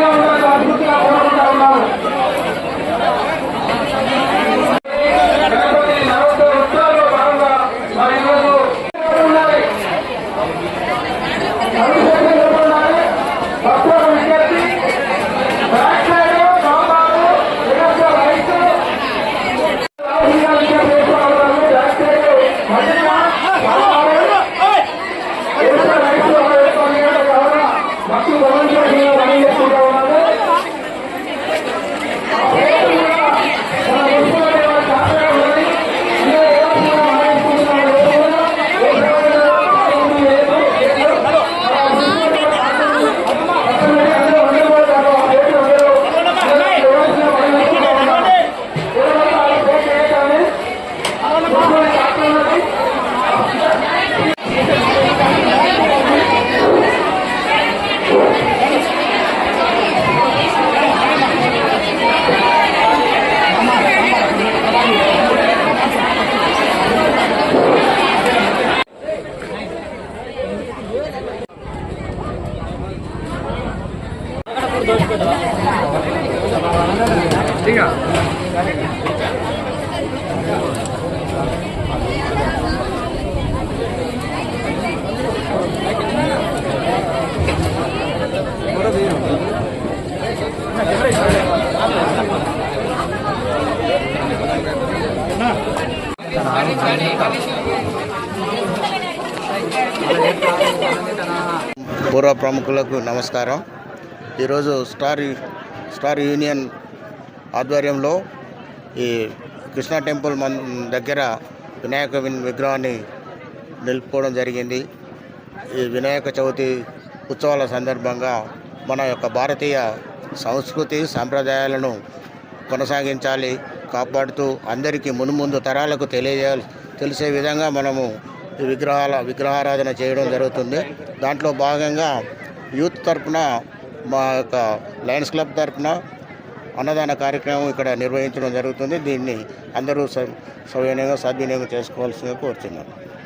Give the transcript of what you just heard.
Thank you. పూర్వ ప్రముఖులకు నమస్కారం. ఈరోజు స్టార్ స్టార్ యూనియన్ ఆధ్వర్యంలో ఈ కృష్ణా టెంపుల్ మన్ దగ్గర వినాయక విగ్రహాన్ని నిలుపుకోవడం జరిగింది. ఈ వినాయక చవితి ఉత్సవాల సందర్భంగా మన యొక్క భారతీయ సంస్కృతి సాంప్రదాయాలను కొనసాగించాలి కాపాడుతూ అందరికీ మునుముందు తరాలకు తెలియజేయాలి తెలిసే విధంగా మనము ఈ విగ్రహాల విగ్రహారాధన చేయడం జరుగుతుంది. దాంట్లో భాగంగా యూత్ తరపున మా యొక్క లయన్స్ క్లబ్ తరపున అన్నదాన కార్యక్రమం ఇక్కడ నిర్వహించడం జరుగుతుంది. దీన్ని అందరూ స- సద్వినియోగం చేసుకోవాల్సిందిగా కోరుతున్నాను